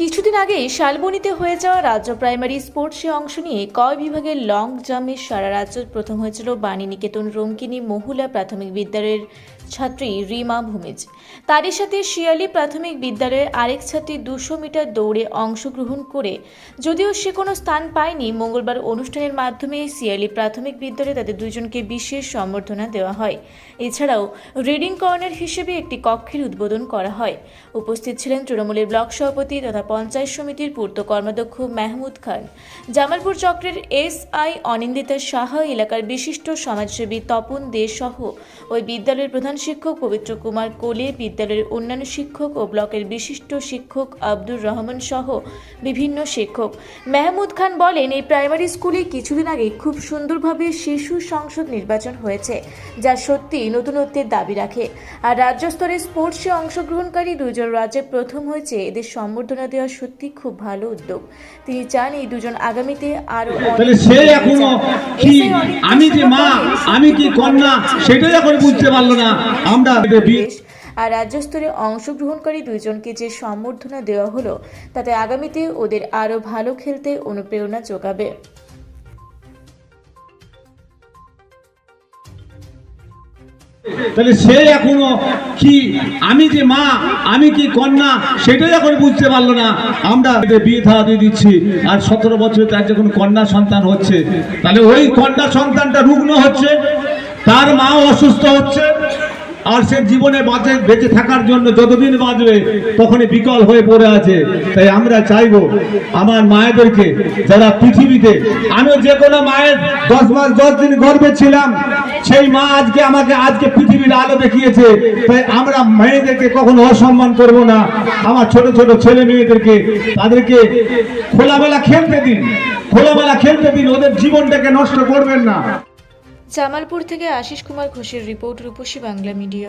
কিছুদিন আগেই শালবনীতে হয়ে যাওয়া রাজ্য প্রাইমারি স্পোর্টসে অংশ নিয়ে কয় বিভাগের লং জাম্পে সারা রাজ্য প্রথম হয়েছিল বাণী নিকেতন রঙ্কিনী, মহুলা প্রাথমিক বিদ্যালয়ের ছাত্রী রিমা ভূমিজ। তারই সাথে শিয়ালি প্রাথমিক বিদ্যালয়ের আরেক ছাত্রী দুশো মিটার দৌড়ে অংশগ্রহণ করে। যদিও সে কোনো স্থান পায়নি, মঙ্গলবার অনুষ্ঠানের মাধ্যমে শিয়ালি প্রাথমিক বিদ্যালয়ে তাদের দুজনকে বিশেষ সম্বর্ধনা দেওয়া হয়। এছাড়াও রিডিং কর্নার হিসেবে একটি কক্ষের উদ্বোধন করা হয়। উপস্থিত ছিলেন তৃণমূলের ব্লক সভাপতি তথা পঞ্চায়েত সমিতির পূর্ত কর্মাধ্যক্ষ মেহমুদ খান। জামালপুর চক্রের এস আই অনিন্দিতা সাহা এলাকার বিশিষ্ট সমাজসেবী তপন দে সহ ওই বিদ্যালয়ের প্রধান শিক্ষক পবিত্র কুমার কোলে, বিদ্যালয়ের অন্যান্য শিক্ষক ও ব্লকের বিশিষ্ট শিক্ষক আব্দুর রহমান সহ বিভিন্ন শিক্ষক। মেহমুদ খান বলেন, এই প্রাইমারি স্কুলে কিছুদিন আগে খুব সুন্দরভাবে শিশু সংসদ নির্বাচন হয়েছে, যা সত্যি নতুনত্বের দাবি রাখে। আর রাজ্য স্তরে স্পোর্টসে অংশগ্রহণকারী দুজন রাজ্যে প্রথম হয়েছে, এদের সম্বর্ধনা দেওয়া সত্যি খুব ভালো উদ্যোগ। তিনি চান এই দুজন আগামীতে আরও সে এখনও কি? আমি যে মা? আমি কি কন্যা? সেটাই এখন বুঝতে পারল না। আমরা আর রাজ্য স্তরে অংশগ্রহণকারী দুইজনকে যে সম্বর্ধনা দেওয়া হলো তাতে আগামীতে ওদের আরও ভালো খেলতে অনুপ্রেরণা যোগাবে। তাহলে সে এখনও কি, আমি যে মা, আমি কি কন্যা, সেটাই এখন বুঝতে পারল না। আমরা বিয়ে থাকা দিয়ে দিচ্ছি, আর সতেরো বছরে তার যখন কন্যা সন্তান হচ্ছে, তাহলে ওই কন্যা সন্তানটা রুগ্ন হচ্ছে, তার মা অসুস্থ হচ্ছে আর সে জীবনে বাঁচে, বেঁচে থাকার জন্য যতদিন বাঁচবে, তখনই বিকল হয়ে পড়ে আছে। তাই আমরা চাইব আমার মায়েদেরকে, যারা পৃথিবীতে, আমি যে কোনো মায়ের দশ মাস, দশ দিন গর্বে ছিলাম, সেই মা আজকে আমাকে, আজকে পৃথিবীর আলো দেখিয়েছে। তাই আমরা মেয়েদেরকে কখনো অসম্মান করব না। আমার ছোট ছোট ছেলে মেয়েদেরকে, তাদেরকে খোলামেলা খেলতে দিন। খোলামেলা খেলতে দিন, ওদের জীবনটাকে নষ্ট করবেন না। জামালপুর থেকে আশিস কুমার ঘোষের রিপোর্ট রূপসী বাংলা মিডিয়া।